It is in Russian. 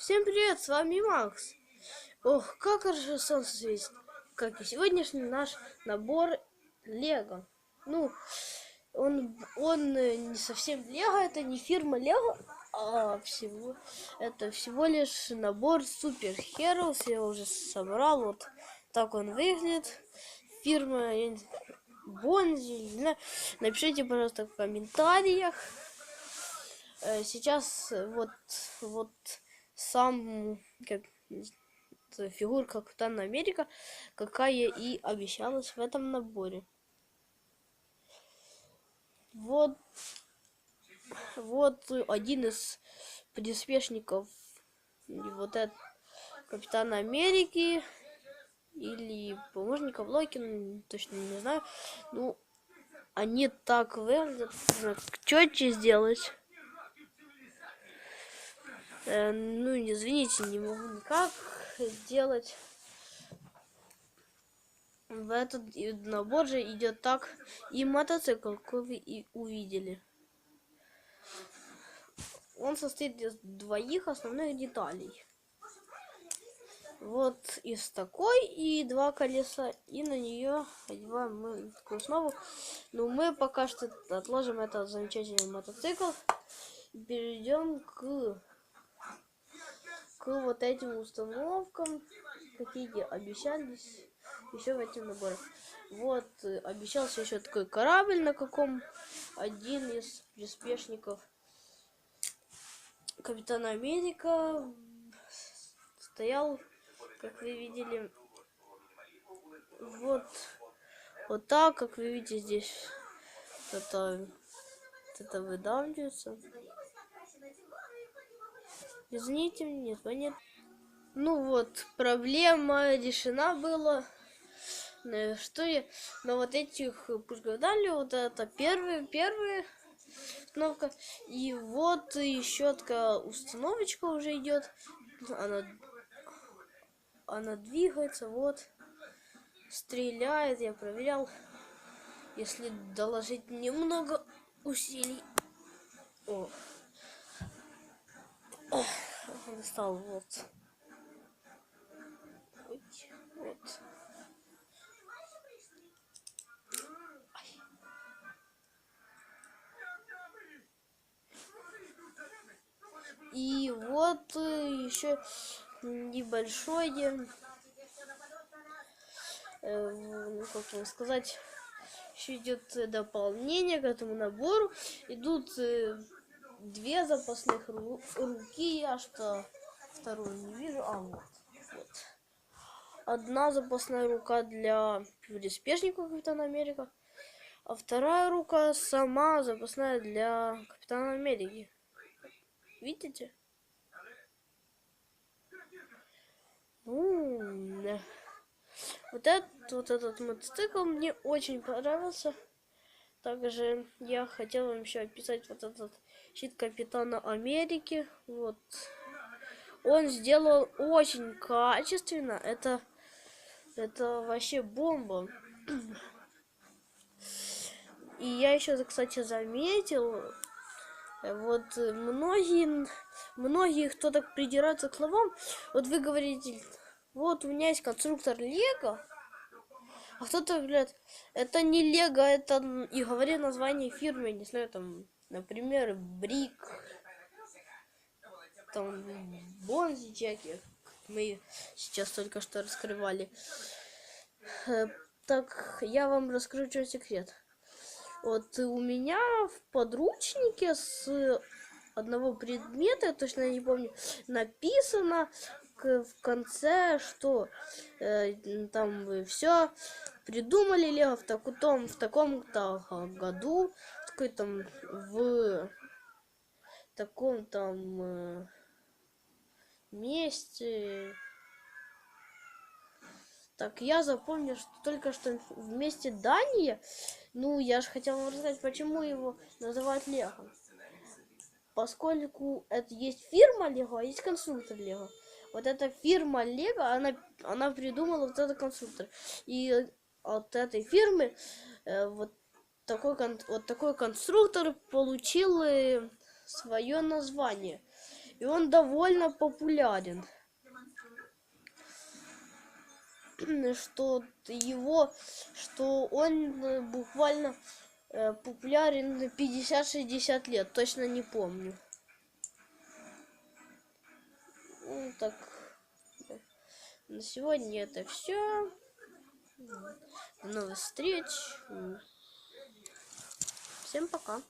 Всем привет, с вами Макс. Ох, как хорошо солнце светит. Как и сегодняшний наш набор Лего. Ну, он, он э, не совсем Лего, это не фирма Лего, а всего, это всего лишь набор Супер Heroes. Я уже собрал, вот так он выглядит. Фирма Бонзи. Напишите, пожалуйста, в комментариях. Э, Сейчас вот, вот сам как, фигурка Капитана Америка, какая и обещалась в этом наборе. Вот, вот один из приспешников вот это Капитана Америки или помощников Локи, точно не знаю. Ну, они так выглядят. Четче сделать. Э, ну, извините, не могу никак сделать. В этот набор же идет так и мотоцикл, как вы и увидели. Он состоит из двоих основных деталей. Вот из такой и два колеса, и на нее одеваем мы такую основу. Но мы пока что отложим этот замечательный мотоцикл и перейдем к к вот этим установкам, какие обещались еще в этом наборе. Вот, обещался еще такой корабль, на каком один из приспешников Капитана Америка стоял, как вы видели, вот, вот так, как вы видите здесь, это, это выдавливается. Извините, мне звонит. Ну вот, проблема решена была. Э, Что я на вот этих пушках дали, вот это первые, первые установка. И вот еще такая установочка уже идет. Она, она двигается, вот. Стреляет, я проверял. Если доложить немного усилий. О. Достал, вот. Вот. И вот еще небольшое, э, ну, как вам сказать, еще идет дополнение к этому набору. Идут э, две запасных ру- руки, я что вторую не вижу, а вот, вот. Одна запасная рука для приспешника Капитана Америка, а вторая рука сама запасная для Капитана Америки. Видите? Ну. Вот этот, вот этот мотоцикл мне очень понравился. Также я хотел вам еще описать вот этот щит Капитана Америки. Вот. Он сделал очень качественно. Это, это вообще бомба. И я еще, кстати, заметил, вот многие, многие, кто так придирается к словам, вот вы говорите, вот у меня есть конструктор Лего, а кто-то, блядь, это не Лего, это и говори название фирмы, не знаю, там, например, Брик, там, Бонзи Джеки, мы сейчас только что раскрывали. Э, Так, я вам расскажу секрет. Вот у меня в подручнике с одного предмета, точно не помню, написано в конце, что э, там все придумали Лего в таком в таком-то году, такой там в таком там э, месте. Так, я запомнил, что только что вместе Дания, ну, я же хотел вам рассказать, почему его называют Лего. Поскольку это есть фирма Лего, а есть конструктор Лего. Вот эта фирма Лего, она, она придумала вот этот конструктор. И от этой фирмы э, вот, такой, вот такой конструктор получил свое название. И он довольно популярен. Что его, что он э, буквально э, популярен 50-60 лет, точно не помню. Ну, так, на сегодня это все. До новых встреч. Всем пока.